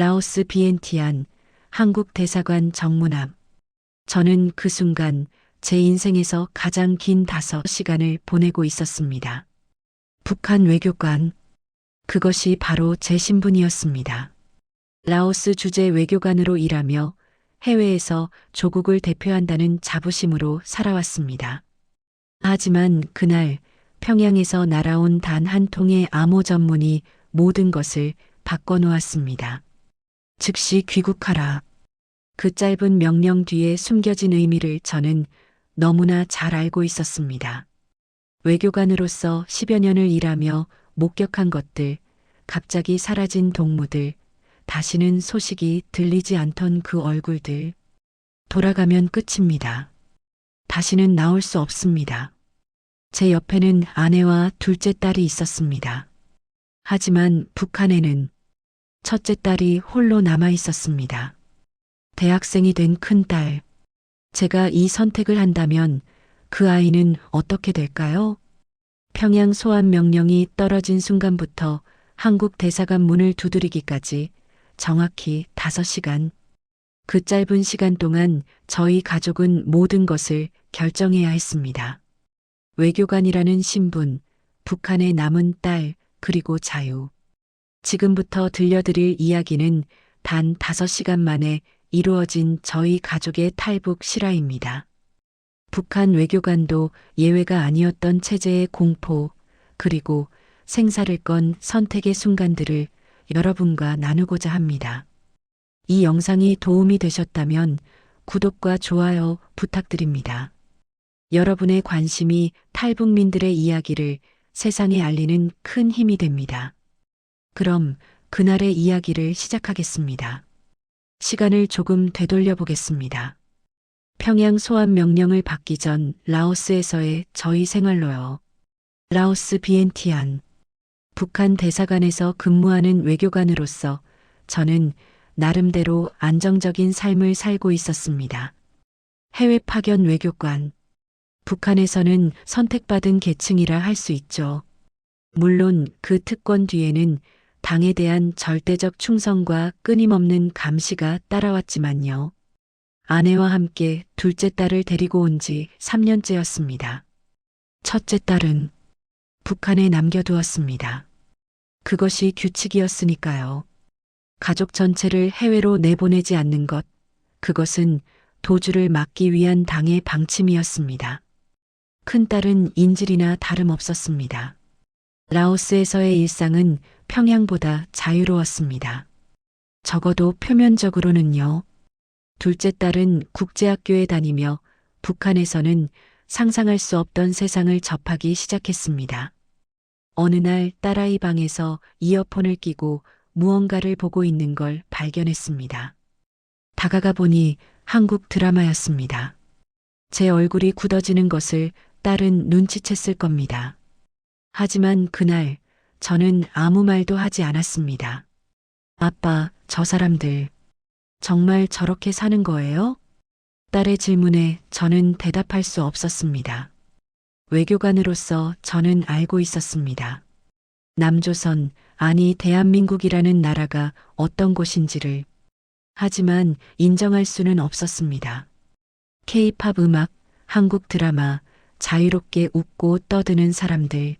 라오스 비엔티안 한국 대사관 정문 앞. 저는 그 순간 제 인생에서 가장 긴 다섯 시간을 보내고 있었습니다. 북한 외교관. 그것이 바로 제 신분이었습니다. 라오스 주재 외교관으로 일하며 해외에서 조국을 대표한다는 자부심으로 살아왔습니다. 하지만 그날 평양에서 날아온 단 한 통의 암호 전문이 모든 것을 바꿔놓았습니다. 즉시 귀국하라. 그 짧은 명령 뒤에 숨겨진 의미를 저는 너무나 잘 알고 있었습니다. 외교관으로서 10여 년을 일하며 목격한 것들, 갑자기 사라진 동무들, 다시는 소식이 들리지 않던 그 얼굴들. 돌아가면 끝입니다. 다시는 나올 수 없습니다. 제 옆에는 아내와 둘째 딸이 있었습니다. 하지만 북한에는 첫째 딸이 홀로 남아 있었습니다. 대학생이 된 큰 딸. 제가 이 선택을 한다면 그 아이는 어떻게 될까요? 평양 소환 명령이 떨어진 순간부터 한국 대사관 문을 두드리기까지 정확히 5시간. 그 짧은 시간 동안 저희 가족은 모든 것을 결정해야 했습니다. 외교관이라는 신분, 북한의 남은 딸, 그리고 자유. 지금부터 들려드릴 이야기는 단 5시간 만에 이루어진 저희 가족의 탈북 실화입니다. 북한 외교관도 예외가 아니었던 체제의 공포, 그리고 생사를 건 선택의 순간들을 여러분과 나누고자 합니다. 이 영상이 도움이 되셨다면 구독과 좋아요 부탁드립니다. 여러분의 관심이 탈북민들의 이야기를 세상에 알리는 큰 힘이 됩니다. 그럼 그날의 이야기를 시작하겠습니다. 시간을 조금 되돌려 보겠습니다. 평양 소환 명령을 받기 전 라오스에서의 저희 생활로요. 라오스 비엔티안. 북한 대사관에서 근무하는 외교관으로서 저는 나름대로 안정적인 삶을 살고 있었습니다. 해외 파견 외교관. 북한에서는 선택받은 계층이라 할 수 있죠. 물론 그 특권 뒤에는 당에 대한 절대적 충성과 끊임없는 감시가 따라왔지만요. 아내와 함께 둘째 딸을 데리고 온 지 3년째였습니다. 첫째 딸은 북한에 남겨두었습니다. 그것이 규칙이었으니까요. 가족 전체를 해외로 내보내지 않는 것, 그것은 도주를 막기 위한 당의 방침이었습니다. 큰딸은 인질이나 다름없었습니다. 라오스에서의 일상은 평양보다 자유로웠습니다. 적어도 표면적으로는요. 둘째 딸은 국제학교에 다니며 북한에서는 상상할 수 없던 세상을 접하기 시작했습니다. 어느 날 딸아이 방에서 이어폰을 끼고 무언가를 보고 있는 걸 발견했습니다. 다가가 보니 한국 드라마였습니다. 제 얼굴이 굳어지는 것을 딸은 눈치챘을 겁니다. 하지만 그날 저는 아무 말도 하지 않았습니다. 아빠, 저 사람들 정말 저렇게 사는 거예요? 딸의 질문에 저는 대답할 수 없었습니다. 외교관으로서 저는 알고 있었습니다. 남조선, 아니 대한민국이라는 나라가 어떤 곳인지를 하지만 인정할 수는 없었습니다. 케이팝 음악, 한국 드라마, 자유롭게 웃고 떠드는 사람들,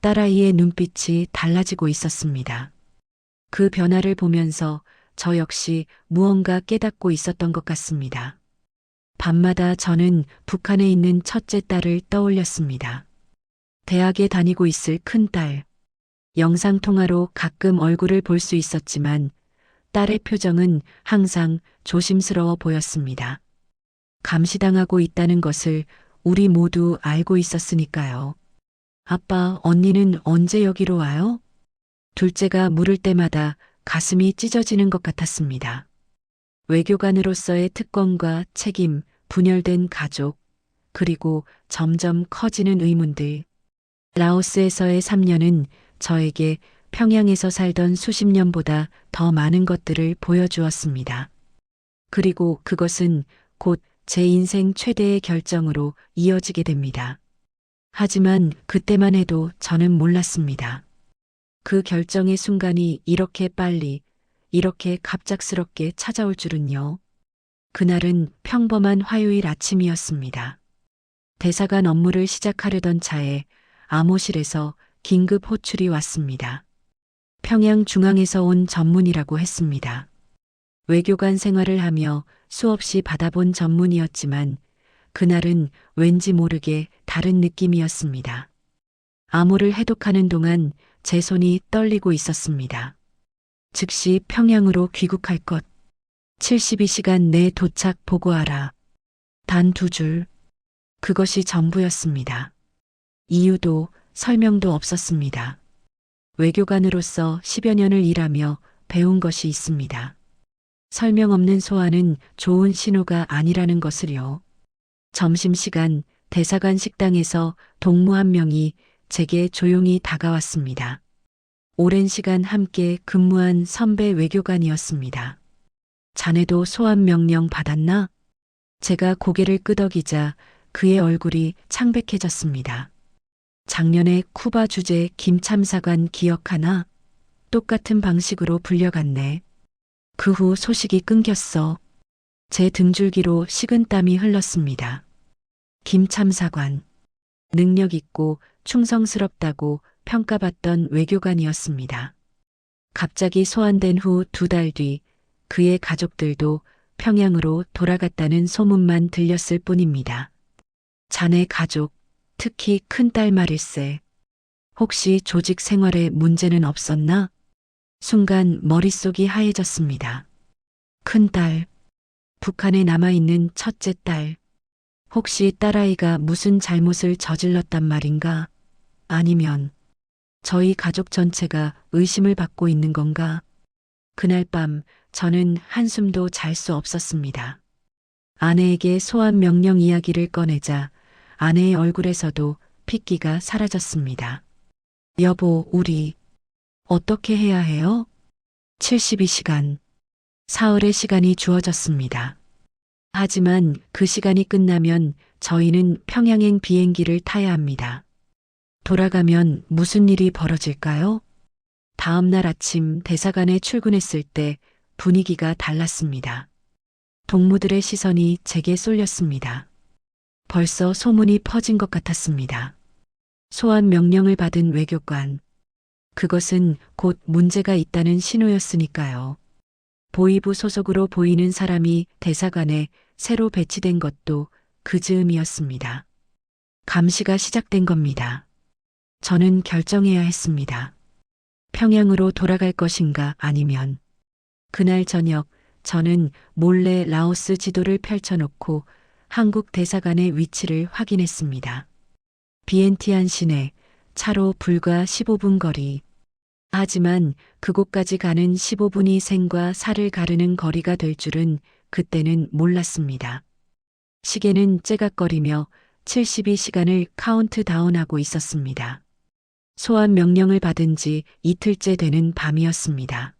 딸아이의 눈빛이 달라지고 있었습니다. 그 변화를 보면서 저 역시 무언가 깨닫고 있었던 것 같습니다. 밤마다 저는 북한에 있는 첫째 딸을 떠올렸습니다. 대학에 다니고 있을 큰 딸. 영상통화로 가끔 얼굴을 볼 수 있었지만 딸의 표정은 항상 조심스러워 보였습니다. 감시당하고 있다는 것을 우리 모두 알고 있었으니까요. 아빠, 언니는 언제 여기로 와요? 둘째가 물을 때마다 가슴이 찢어지는 것 같았습니다. 외교관으로서의 특권과 책임, 분열된 가족, 그리고 점점 커지는 의문들. 라오스에서의 3년은 저에게 평양에서 살던 수십 년보다 더 많은 것들을 보여주었습니다. 그리고 그것은 곧 제 인생 최대의 결정으로 이어지게 됩니다. 하지만 그때만 해도 저는 몰랐습니다. 그 결정의 순간이 이렇게 빨리, 이렇게 갑작스럽게 찾아올 줄은요. 그날은 평범한 화요일 아침이었습니다. 대사관 업무를 시작하려던 차에 암호실에서 긴급 호출이 왔습니다. 평양 중앙에서 온 전문이라고 했습니다. 외교관 생활을 하며 수없이 받아본 전문이었지만 그날은 왠지 모르게 다른 느낌이었습니다. 암호를 해독하는 동안 제 손이 떨리고 있었습니다. 즉시 평양으로 귀국할 것. 72시간 내 도착 보고하라. 단 두 줄. 그것이 전부였습니다. 이유도 설명도 없었습니다. 외교관으로서 10여 년을 일하며 배운 것이 있습니다. 설명 없는 소환은 좋은 신호가 아니라는 것을요. 점심시간 대사관 식당에서 동무 한 명이 제게 조용히 다가왔습니다. 오랜 시간 함께 근무한 선배 외교관이었습니다. 자네도 소환 명령 받았나? 제가 고개를 끄덕이자 그의 얼굴이 창백해졌습니다. 작년에 쿠바 주재 김 참사관 기억하나? 똑같은 방식으로 불려갔네. 그 후 소식이 끊겼어. 제 등줄기로 식은땀이 흘렀습니다. 김 참사관. 능력 있고 충성스럽다고 평가받던 외교관이었습니다. 갑자기 소환된 후 두 달 뒤 그의 가족들도 평양으로 돌아갔다는 소문만 들렸을 뿐입니다. 자네 가족, 특히 큰딸 말일세. 혹시 조직 생활에 문제는 없었나? 순간 머릿속이 하얘졌습니다. 큰딸, 북한에 남아있는 첫째 딸. 혹시 딸아이가 무슨 잘못을 저질렀단 말인가? 아니면 저희 가족 전체가 의심을 받고 있는 건가? 그날 밤 저는 한숨도 잘 수 없었습니다. 아내에게 소환 명령 이야기를 꺼내자 아내의 얼굴에서도 핏기가 사라졌습니다. 여보, 우리 어떻게 해야 해요? 72시간. 사흘의 시간이 주어졌습니다. 하지만 그 시간이 끝나면 저희는 평양행 비행기를 타야 합니다. 돌아가면 무슨 일이 벌어질까요? 다음 날 아침 대사관에 출근했을 때 분위기가 달랐습니다. 동무들의 시선이 제게 쏠렸습니다. 벌써 소문이 퍼진 것 같았습니다. 소환 명령을 받은 외교관. 그것은 곧 문제가 있다는 신호였으니까요. 보이부 소속으로 보이는 사람이 대사관에 새로 배치된 것도 그 즈음이었습니다. 감시가 시작된 겁니다. 저는 결정해야 했습니다. 평양으로 돌아갈 것인가 아니면 그날 저녁 저는 몰래 라오스 지도를 펼쳐놓고 한국 대사관의 위치를 확인했습니다. 비엔티안 시내 차로 불과 15분 거리. 하지만 그곳까지 가는 15분이 생과 사를 가르는 거리가 될 줄은 그때는 몰랐습니다. 시계는 째각거리며 72시간을 카운트다운하고 있었습니다. 소환 명령을 받은 지 이틀째 되는 밤이었습니다.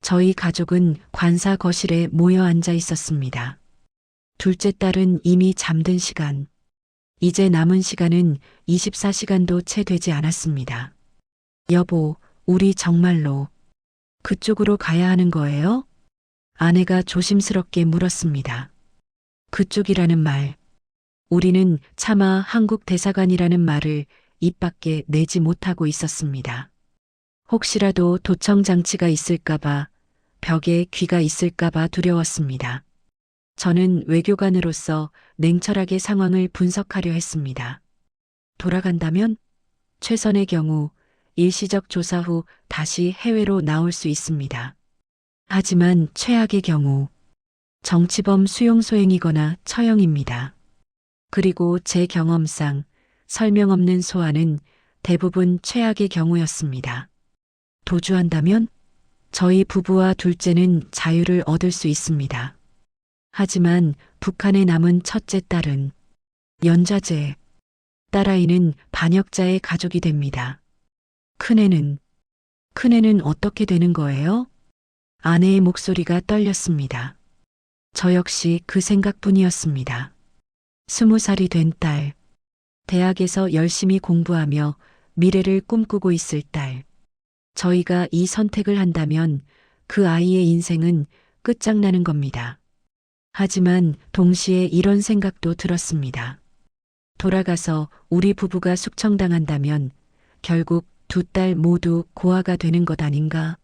저희 가족은 관사 거실에 모여 앉아 있었습니다. 둘째 딸은 이미 잠든 시간. 이제 남은 시간은 24시간도 채 되지 않았습니다. 여보, 우리 정말로 그쪽으로 가야 하는 거예요? 아내가 조심스럽게 물었습니다. 그쪽이라는 말. 우리는 차마 한국 대사관이라는 말을 입 밖에 내지 못하고 있었습니다. 혹시라도 도청 장치가 있을까봐, 벽에 귀가 있을까봐 두려웠습니다. 저는 외교관으로서 냉철하게 상황을 분석하려 했습니다. 돌아간다면 최선의 경우 일시적 조사 후 다시 해외로 나올 수 있습니다. 하지만 최악의 경우 정치범 수용 소행이거나 처형입니다. 그리고 제 경험상 설명 없는 소환은 대부분 최악의 경우였습니다. 도주한다면 저희 부부와 둘째는 자유를 얻을 수 있습니다. 하지만 북한에 남은 첫째 딸은 연좌제, 딸아이는 반역자의 가족이 됩니다. 큰애는, 큰애는 어떻게 되는 거예요? 아내의 목소리가 떨렸습니다. 저 역시 그 생각뿐이었습니다. 스무 살이 된 딸, 대학에서 열심히 공부하며 미래를 꿈꾸고 있을 딸. 저희가 이 선택을 한다면 그 아이의 인생은 끝장나는 겁니다. 하지만 동시에 이런 생각도 들었습니다. 돌아가서 우리 부부가 숙청당한다면 결국 두 딸 모두 고아가 되는 것 아닌가?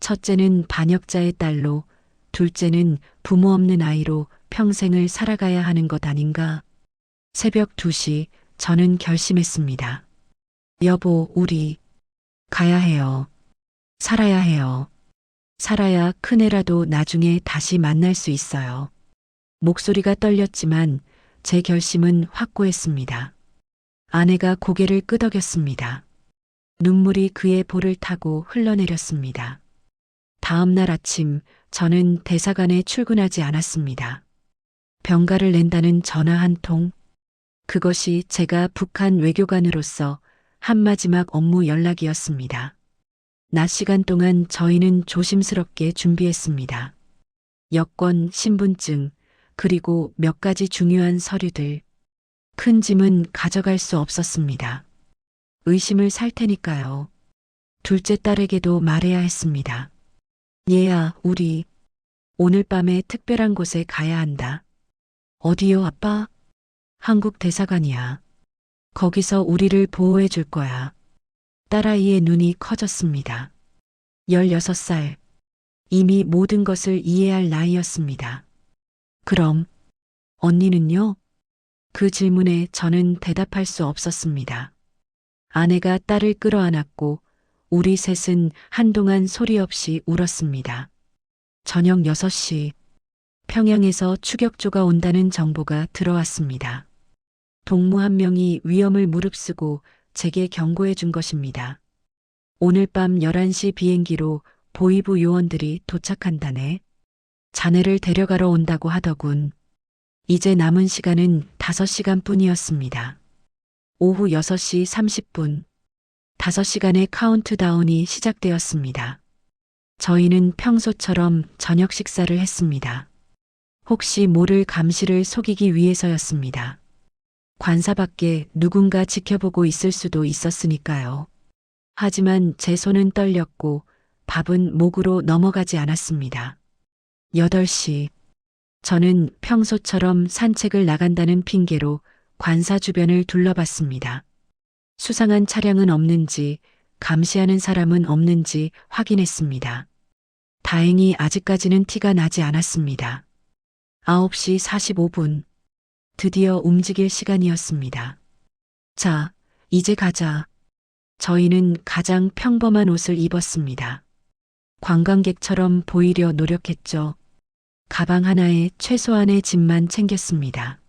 첫째는 반역자의 딸로, 둘째는 부모 없는 아이로 평생을 살아가야 하는 것 아닌가? 새벽 2시 저는 결심했습니다. 여보, 우리 가야 해요. 살아야 해요. 살아야 큰애라도 나중에 다시 만날 수 있어요. 목소리가 떨렸지만 제 결심은 확고했습니다. 아내가 고개를 끄덕였습니다. 눈물이 그의 볼을 타고 흘러내렸습니다. 다음 날 아침 저는 대사관에 출근하지 않았습니다. 병가를 낸다는 전화 한 통. 그것이 제가 북한 외교관으로서 한 마지막 업무 연락이었습니다. 낮 시간 동안 저희는 조심스럽게 준비했습니다. 여권, 신분증, 그리고 몇 가지 중요한 서류들. 큰 짐은 가져갈 수 없었습니다. 의심을 살 테니까요. 둘째 딸에게도 말해야 했습니다. 얘야, 우리 오늘 밤에 특별한 곳에 가야 한다. 어디요, 아빠? 한국 대사관이야. 거기서 우리를 보호해 줄 거야. 딸아이의 눈이 커졌습니다. 16살. 이미 모든 것을 이해할 나이였습니다. 그럼, 언니는요? 그 질문에 저는 대답할 수 없었습니다. 아내가 딸을 끌어안았고, 우리 셋은 한동안 소리 없이 울었습니다. 저녁 6시, 평양에서 추격조가 온다는 정보가 들어왔습니다. 동무 한 명이 위험을 무릅쓰고 제게 경고해 준 것입니다. 오늘 밤 11시 비행기로 보이부 요원들이 도착한다네. 자네를 데려가러 온다고 하더군. 이제 남은 시간은 5시간 뿐이었습니다. 오후 6시 30분. 5시간의 카운트다운이 시작되었습니다. 저희는 평소처럼 저녁 식사를 했습니다. 혹시 모를 감시를 속이기 위해서였습니다. 관사 밖에 누군가 지켜보고 있을 수도 있었으니까요. 하지만 제 손은 떨렸고 밥은 목으로 넘어가지 않았습니다. 8시. 저는 평소처럼 산책을 나간다는 핑계로 관사 주변을 둘러봤습니다. 수상한 차량은 없는지, 감시하는 사람은 없는지 확인했습니다. 다행히 아직까지는 티가 나지 않았습니다. 9시 45분. 드디어 움직일 시간이었습니다. 자, 이제 가자. 저희는 가장 평범한 옷을 입었습니다. 관광객처럼 보이려 노력했죠. 가방 하나에 최소한의 짐만 챙겼습니다.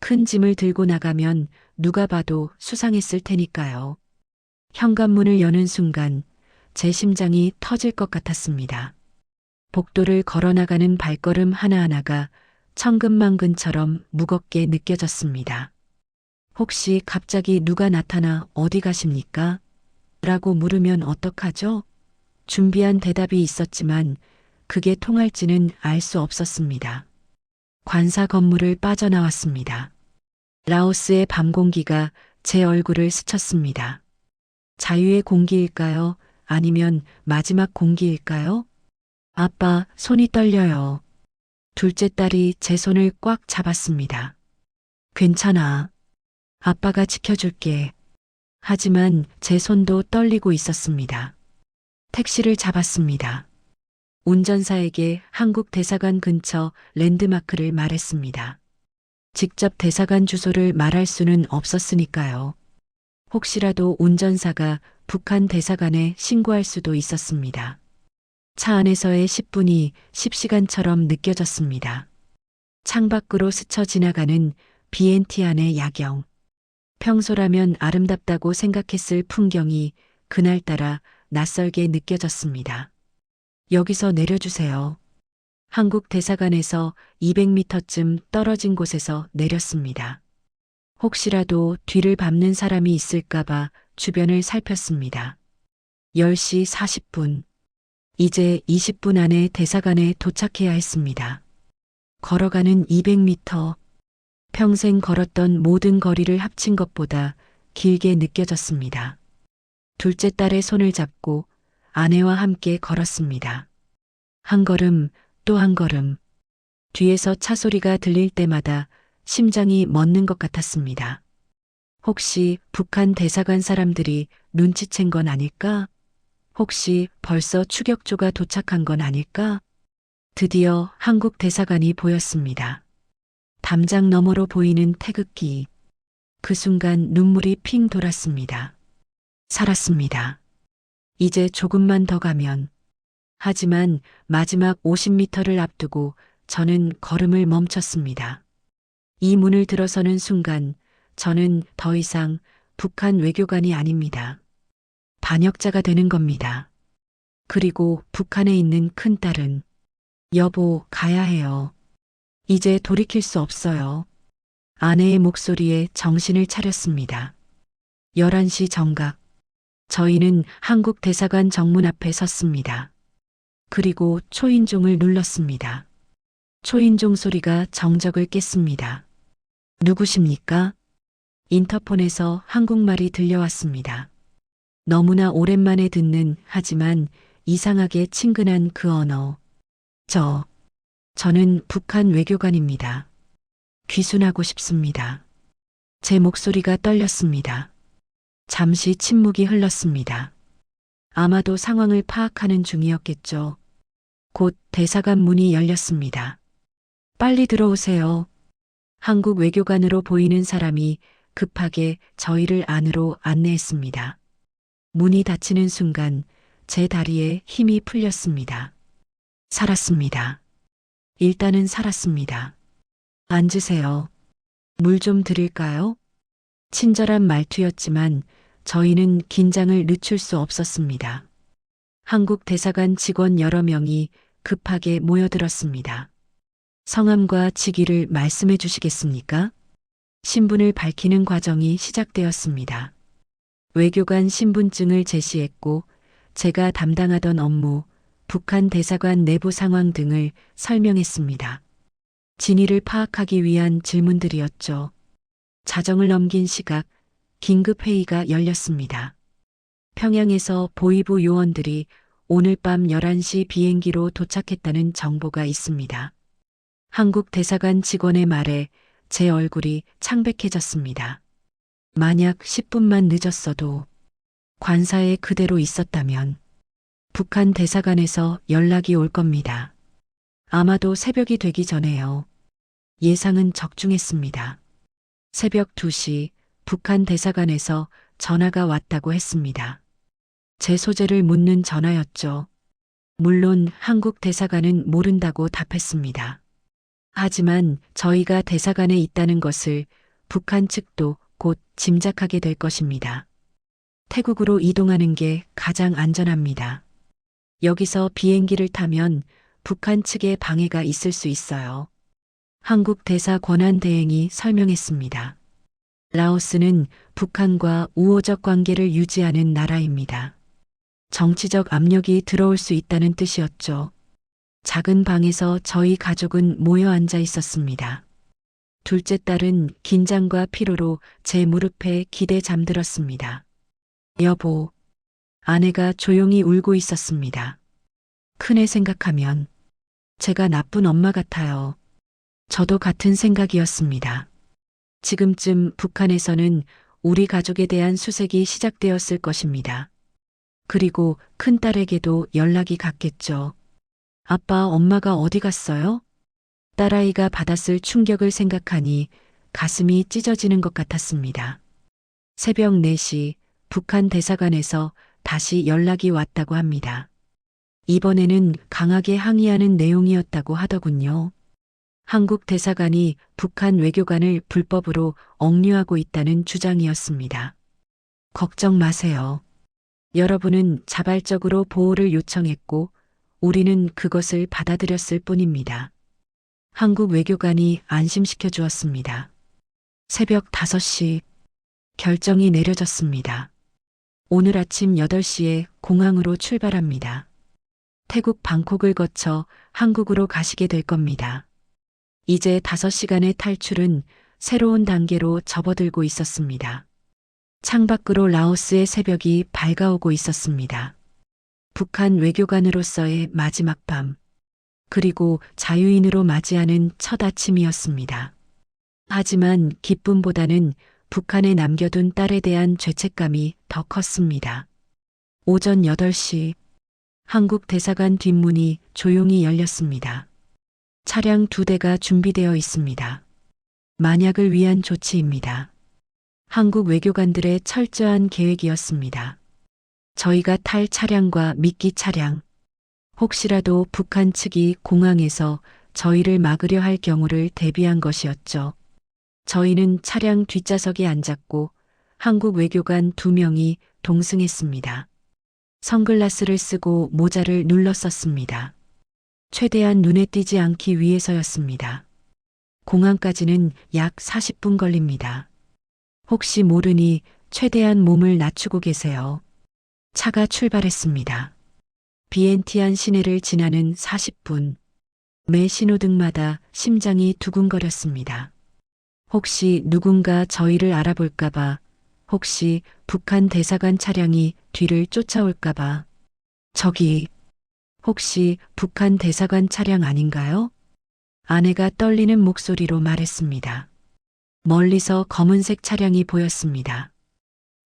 큰 짐을 들고 나가면 누가 봐도 수상했을 테니까요. 현관문을 여는 순간 제 심장이 터질 것 같았습니다. 복도를 걸어나가는 발걸음 하나하나가 천근만근처럼 무겁게 느껴졌습니다. 혹시 갑자기 누가 나타나 어디 가십니까? 라고 물으면 어떡하죠? 준비한 대답이 있었지만 그게 통할지는 알 수 없었습니다. 관사 건물을 빠져나왔습니다. 라오스의 밤 공기가 제 얼굴을 스쳤습니다. 자유의 공기일까요? 아니면 마지막 공기일까요? 아빠, 손이 떨려요. 둘째 딸이 제 손을 꽉 잡았습니다. 괜찮아. 아빠가 지켜줄게. 하지만 제 손도 떨리고 있었습니다. 택시를 잡았습니다. 운전사에게 한국 대사관 근처 랜드마크를 말했습니다. 직접 대사관 주소를 말할 수는 없었으니까요. 혹시라도 운전사가 북한 대사관에 신고할 수도 있었습니다. 차 안에서의 10분이 10시간처럼 느껴졌습니다. 창밖으로 스쳐 지나가는 BNT 안의 야경. 평소라면 아름답다고 생각했을 풍경이 그날따라 낯설게 느껴졌습니다. 여기서 내려주세요. 한국 대사관에서 200m쯤 떨어진 곳에서 내렸습니다. 혹시라도 뒤를 밟는 사람이 있을까봐 주변을 살폈습니다. 10시 40분. 이제 20분 안에 대사관에 도착해야 했습니다. 걸어가는 200m. 평생 걸었던 모든 거리를 합친 것보다 길게 느껴졌습니다. 둘째 딸의 손을 잡고 아내와 함께 걸었습니다. 한 걸음 또 한 걸음. 뒤에서 차 소리가 들릴 때마다 심장이 멎는 것 같았습니다. 혹시 북한 대사관 사람들이 눈치챈 건 아닐까? 혹시 벌써 추격조가 도착한 건 아닐까? 드디어 한국 대사관이 보였습니다. 담장 너머로 보이는 태극기. 그 순간 눈물이 핑 돌았습니다. 살았습니다. 이제 조금만 더 가면. 하지만 마지막 50m를 앞두고 저는 걸음을 멈췄습니다. 이 문을 들어서는 순간 저는 더 이상 북한 외교관이 아닙니다. 반역자가 되는 겁니다. 그리고 북한에 있는 큰딸은 여보, 가야 해요. 이제 돌이킬 수 없어요. 아내의 목소리에 정신을 차렸습니다. 11시 정각. 저희는 한국 대사관 정문 앞에 섰습니다. 그리고 초인종을 눌렀습니다. 초인종 소리가 정적을 깼습니다. 누구십니까? 인터폰에서 한국말이 들려왔습니다. 너무나 오랜만에 듣는 하지만 이상하게 친근한 그 언어. 저, 저는 북한 외교관입니다. 귀순하고 싶습니다. 제 목소리가 떨렸습니다. 잠시 침묵이 흘렀습니다. 아마도 상황을 파악하는 중이었겠죠. 곧 대사관 문이 열렸습니다. 빨리 들어오세요. 한국 외교관으로 보이는 사람이 급하게 저희를 안으로 안내했습니다. 문이 닫히는 순간 제 다리에 힘이 풀렸습니다. 살았습니다. 일단은 살았습니다. 앉으세요. 물 좀 드릴까요? 친절한 말투였지만 저희는 긴장을 늦출 수 없었습니다. 한국 대사관 직원 여러 명이 급하게 모여들었습니다. 성함과 직위를 말씀해 주시겠습니까? 신분을 밝히는 과정이 시작되었습니다. 외교관 신분증을 제시했고 제가 담당하던 업무, 북한 대사관 내부 상황 등을 설명했습니다. 진위를 파악하기 위한 질문들이었죠. 자정을 넘긴 시각, 긴급회의가 열렸습니다. 평양에서 보이부 요원들이 오늘 밤 11시 비행기로 도착했다는 정보가 있습니다. 한국 대사관 직원의 말에 제 얼굴이 창백해졌습니다. 만약 10분만 늦었어도 관사에 그대로 있었다면 북한 대사관에서 연락이 올 겁니다. 아마도 새벽이 되기 전에요. 예상은 적중했습니다. 새벽 2시 북한 대사관에서 전화가 왔다고 했습니다. 제 소재를 묻는 전화였죠. 물론 한국 대사관은 모른다고 답했습니다. 하지만 저희가 대사관에 있다는 것을 북한 측도 곧 짐작하게 될 것입니다. 태국으로 이동하는 게 가장 안전합니다. 여기서 비행기를 타면 북한 측에 방해가 있을 수 있어요. 한국 대사 권한 대행이 설명했습니다. 라오스는 북한과 우호적 관계를 유지하는 나라입니다. 정치적 압력이 들어올 수 있다는 뜻이었죠. 작은 방에서 저희 가족은 모여 앉아 있었습니다. 둘째 딸은 긴장과 피로로 제 무릎에 기대 잠들었습니다. 여보, 아내가 조용히 울고 있었습니다. 큰애 생각하면 제가 나쁜 엄마 같아요. 저도 같은 생각이었습니다. 지금쯤 북한에서는 우리 가족에 대한 수색이 시작되었을 것입니다. 그리고 큰딸에게도 연락이 갔겠죠. 아빠, 엄마가 어디 갔어요? 딸아이가 받았을 충격을 생각하니 가슴이 찢어지는 것 같았습니다. 새벽 4시 북한 대사관에서 다시 연락이 왔다고 합니다. 이번에는 강하게 항의하는 내용이었다고 하더군요. 한국 대사관이 북한 외교관을 불법으로 억류하고 있다는 주장이었습니다. 걱정 마세요. 여러분은 자발적으로 보호를 요청했고 우리는 그것을 받아들였을 뿐입니다. 한국 외교관이 안심시켜 주었습니다. 새벽 5시 결정이 내려졌습니다. 오늘 아침 8시에 공항으로 출발합니다. 태국 방콕을 거쳐 한국으로 가시게 될 겁니다. 이제 5시간의 탈출은 새로운 단계로 접어들고 있었습니다. 창밖으로 라오스의 새벽이 밝아오고 있었습니다. 북한 외교관으로서의 마지막 밤. 그리고 자유인으로 맞이하는 첫 아침이었습니다. 하지만 기쁨보다는 북한에 남겨둔 딸에 대한 죄책감이 더 컸습니다. 오전 8시 한국 대사관 뒷문이 조용히 열렸습니다. 차량 두 대가 준비되어 있습니다. 만약을 위한 조치입니다. 한국 외교관들의 철저한 계획이었습니다. 저희가 탈 차량과 미끼 차량, 혹시라도 북한 측이 공항에서 저희를 막으려 할 경우를 대비한 것이었죠. 저희는 차량 뒷좌석에 앉았고 한국 외교관 두 명이 동승했습니다. 선글라스를 쓰고 모자를 눌렀었습니다. 최대한 눈에 띄지 않기 위해서였습니다. 공항까지는 약 40분 걸립니다. 혹시 모르니 최대한 몸을 낮추고 계세요. 차가 출발했습니다. 비엔티안 시내를 지나는 40분. 매 신호등마다 심장이 두근거렸습니다. 혹시 누군가 저희를 알아볼까봐, 혹시 북한 대사관 차량이 뒤를 쫓아올까봐. 저기, 혹시 북한 대사관 차량 아닌가요? 아내가 떨리는 목소리로 말했습니다. 멀리서 검은색 차량이 보였습니다.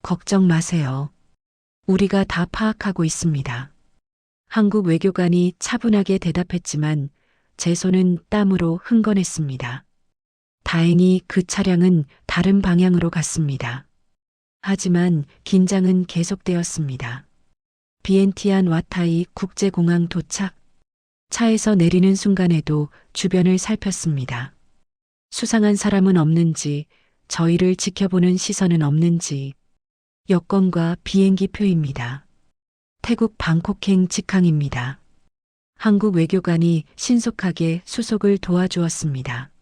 걱정 마세요. 우리가 다 파악하고 있습니다. 한국 외교관이 차분하게 대답했지만 제 손은 땀으로 흥건했습니다. 다행히 그 차량은 다른 방향으로 갔습니다. 하지만 긴장은 계속되었습니다. 비엔티안 와타이 국제공항 도착. 차에서 내리는 순간에도 주변을 살폈습니다. 수상한 사람은 없는지, 저희를 지켜보는 시선은 없는지, 여권과 비행기 표입니다. 태국 방콕행 직항입니다. 한국 외교관이 신속하게 수속을 도와주었습니다.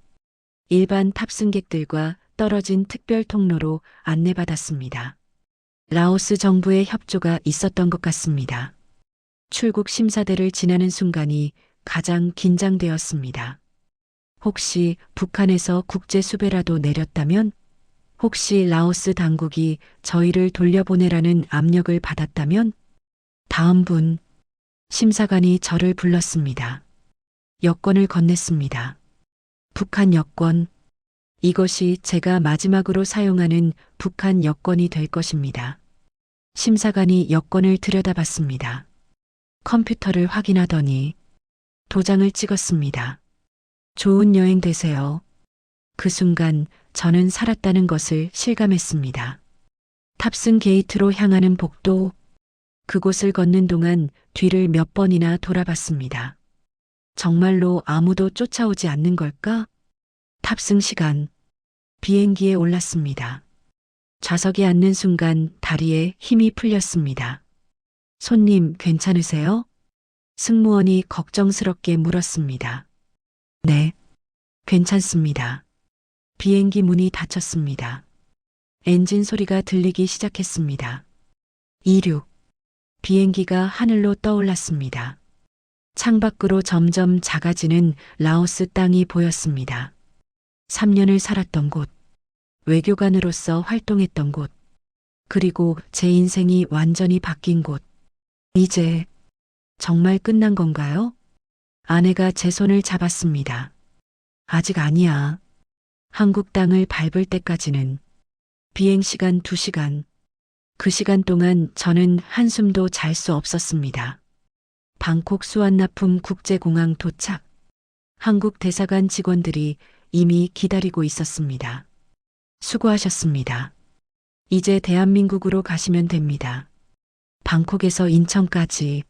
일반 탑승객들과 떨어진 특별 통로로 안내받았습니다. 라오스 정부의 협조가 있었던 것 같습니다. 출국 심사대를 지나는 순간이 가장 긴장되었습니다. 혹시 북한에서 국제 수배라도 내렸다면? 혹시 라오스 당국이 저희를 돌려보내라는 압력을 받았다면? 다음 분, 심사관이 저를 불렀습니다. 여권을 건넸습니다. 북한 여권. 이것이 제가 마지막으로 사용하는 북한 여권이 될 것입니다. 심사관이 여권을 들여다봤습니다. 컴퓨터를 확인하더니 도장을 찍었습니다. 좋은 여행 되세요. 그 순간 저는 살았다는 것을 실감했습니다. 탑승 게이트로 향하는 복도, 그곳을 걷는 동안 뒤를 몇 번이나 돌아봤습니다. 정말로 아무도 쫓아오지 않는 걸까? 탑승 시간. 비행기에 올랐습니다. 좌석에 앉는 순간 다리에 힘이 풀렸습니다. 손님 괜찮으세요? 승무원이 걱정스럽게 물었습니다. 네, 괜찮습니다. 비행기 문이 닫혔습니다. 엔진 소리가 들리기 시작했습니다. 이륙. 비행기가 하늘로 떠올랐습니다. 창밖으로 점점 작아지는 라오스 땅이 보였습니다. 3년을 살았던 곳, 외교관으로서 활동했던 곳, 그리고 제 인생이 완전히 바뀐 곳. 이제 정말 끝난 건가요? 아내가 제 손을 잡았습니다. 아직 아니야. 한국 땅을 밟을 때까지는 비행 시간 2시간. 그 시간 동안 저는 한숨도 잘 수 없었습니다. 방콕 수완나품 국제공항 도착. 한국 대사관 직원들이 이미 기다리고 있었습니다. 수고하셨습니다. 이제 대한민국으로 가시면 됩니다. 방콕에서 인천까지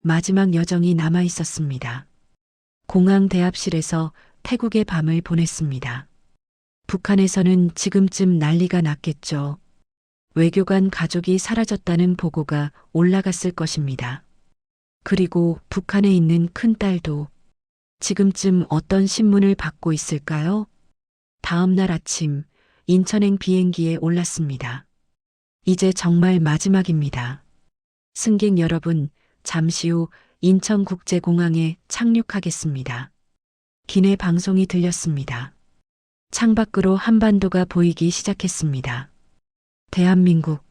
마지막 여정이 남아 있었습니다. 공항 대합실에서 태국의 밤을 보냈습니다. 북한에서는 지금쯤 난리가 났겠죠. 외교관 가족이 사라졌다는 보고가 올라갔을 것입니다. 그리고 북한에 있는 큰딸도 지금쯤 어떤 신문을 받고 있을까요? 다음 날 아침 인천행 비행기에 올랐습니다. 이제 정말 마지막입니다. 승객 여러분, 잠시 후 인천국제공항에 착륙하겠습니다. 기내 방송이 들렸습니다. 창밖으로 한반도가 보이기 시작했습니다. 대한민국.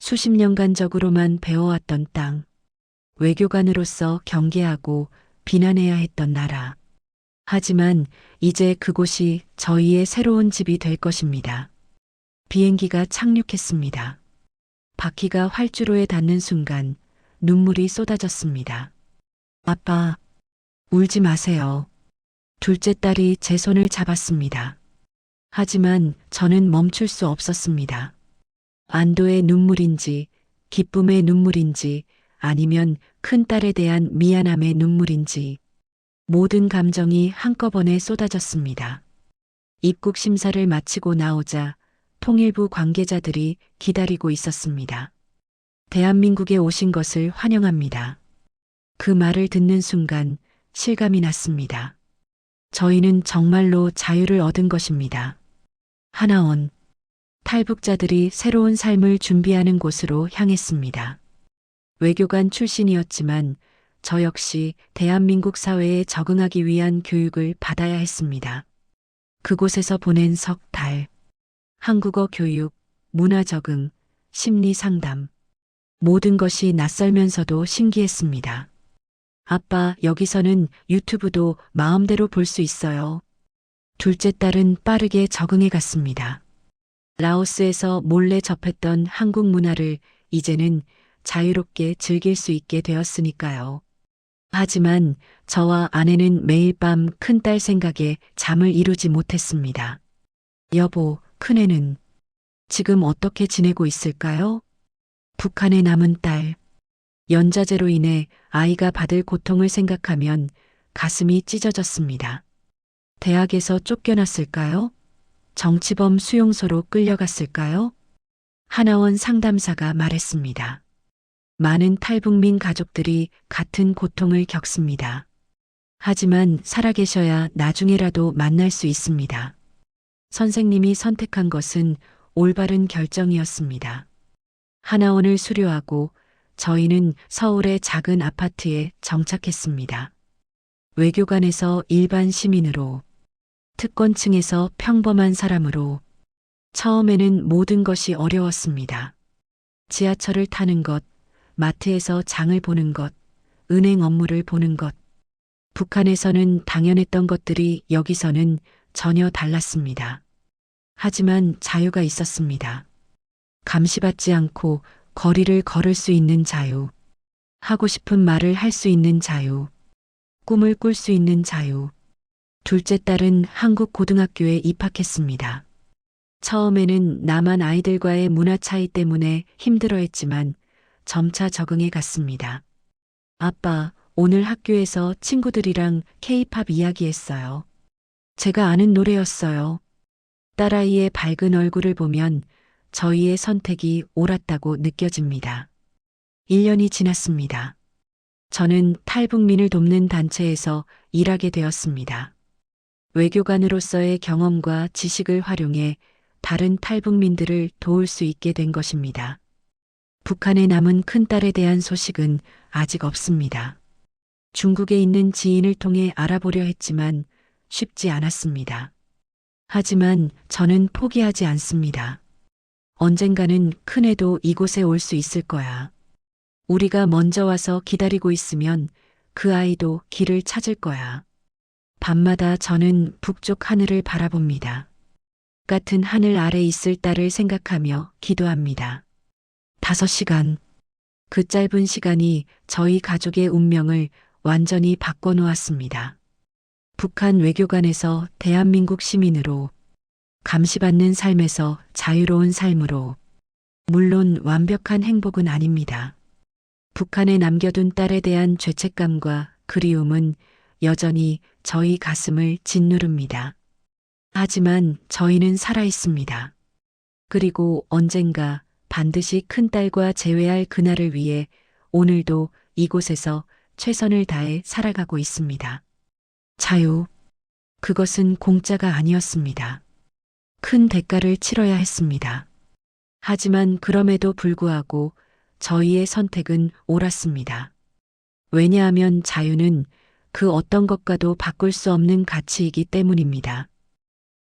수십 년간 적으로만 배워왔던 땅. 외교관으로서 경계하고 비난해야 했던 나라. 하지만 이제 그곳이 저희의 새로운 집이 될 것입니다. 비행기가 착륙했습니다. 바퀴가 활주로에 닿는 순간 눈물이 쏟아졌습니다. 아빠, 울지 마세요. 둘째 딸이 제 손을 잡았습니다. 하지만 저는 멈출 수 없었습니다. 안도의 눈물인지, 기쁨의 눈물인지, 아니면 큰 딸에 대한 미안함의 눈물인지, 모든 감정이 한꺼번에 쏟아졌습니다. 입국 심사를 마치고 나오자 통일부 관계자들이 기다리고 있었습니다. 대한민국에 오신 것을 환영합니다. 그 말을 듣는 순간 실감이 났습니다. 저희는 정말로 자유를 얻은 것입니다. 하나원, 탈북자들이 새로운 삶을 준비하는 곳으로 향했습니다. 외교관 출신이었지만 저 역시 대한민국 사회에 적응하기 위한 교육을 받아야 했습니다. 그곳에서 보낸 석 달. 한국어 교육, 문화 적응, 심리 상담. 모든 것이 낯설면서도 신기했습니다. 아빠, 여기서는 유튜브도 마음대로 볼 수 있어요. 둘째 딸은 빠르게 적응해 갔습니다. 라오스에서 몰래 접했던 한국 문화를 이제는 자유롭게 즐길 수 있게 되었으니까요. 하지만 저와 아내는 매일 밤 큰딸 생각에 잠을 이루지 못했습니다. 여보, 큰애는 지금 어떻게 지내고 있을까요? 북한에 남은 딸. 연자제로 인해 아이가 받을 고통을 생각하면 가슴이 찢어졌습니다. 대학에서 쫓겨났을까요? 정치범 수용소로 끌려갔을까요? 하나원 상담사가 말했습니다. 많은 탈북민 가족들이 같은 고통을 겪습니다. 하지만 살아계셔야 나중에라도 만날 수 있습니다. 선생님이 선택한 것은 올바른 결정이었습니다. 하나원을 수료하고 저희는 서울의 작은 아파트에 정착했습니다. 외교관에서 일반 시민으로, 특권층에서 평범한 사람으로, 처음에는 모든 것이 어려웠습니다. 지하철을 타는 것, 마트에서 장을 보는 것, 은행 업무를 보는 것. 북한에서는 당연했던 것들이 여기서는 전혀 달랐습니다. 하지만 자유가 있었습니다. 감시받지 않고 거리를 걸을 수 있는 자유. 하고 싶은 말을 할 수 있는 자유. 꿈을 꿀 수 있는 자유. 둘째 딸은 한국 고등학교에 입학했습니다. 처음에는 남한 아이들과의 문화 차이 때문에 힘들어 했지만 점차 적응해 갔습니다. 아빠, 오늘 학교에서 친구들이랑 케이팝 이야기했어요. 제가 아는 노래였어요. 딸아이의 밝은 얼굴을 보면 저희의 선택이 옳았다고 느껴집니다. 1년이 지났습니다. 저는 탈북민을 돕는 단체에서 일하게 되었습니다. 외교관으로서의 경험과 지식을 활용해 다른 탈북민들을 도울 수 있게 된 것입니다. 북한에 남은 큰딸에 대한 소식은 아직 없습니다. 중국에 있는 지인을 통해 알아보려 했지만 쉽지 않았습니다. 하지만 저는 포기하지 않습니다. 언젠가는 큰애도 이곳에 올 수 있을 거야. 우리가 먼저 와서 기다리고 있으면 그 아이도 길을 찾을 거야. 밤마다 저는 북쪽 하늘을 바라봅니다. 같은 하늘 아래 있을 딸을 생각하며 기도합니다. 다섯 시간. 그 짧은 시간이 저희 가족의 운명을 완전히 바꿔놓았습니다. 북한 외교관에서 대한민국 시민으로 감시받는 삶에서 자유로운 삶으로 물론 완벽한 행복은 아닙니다. 북한에 남겨둔 딸에 대한 죄책감과 그리움은 여전히 저희 가슴을 짓누릅니다. 하지만 저희는 살아 있습니다. 그리고 언젠가 반드시 큰딸과 재회할 그날을 위해 오늘도 이곳에서 최선을 다해 살아가고 있습니다. 자유. 그것은 공짜가 아니었습니다. 큰 대가를 치러야 했습니다. 하지만 그럼에도 불구하고 저희의 선택은 옳았습니다. 왜냐하면 자유는 그 어떤 것과도 바꿀 수 없는 가치이기 때문입니다.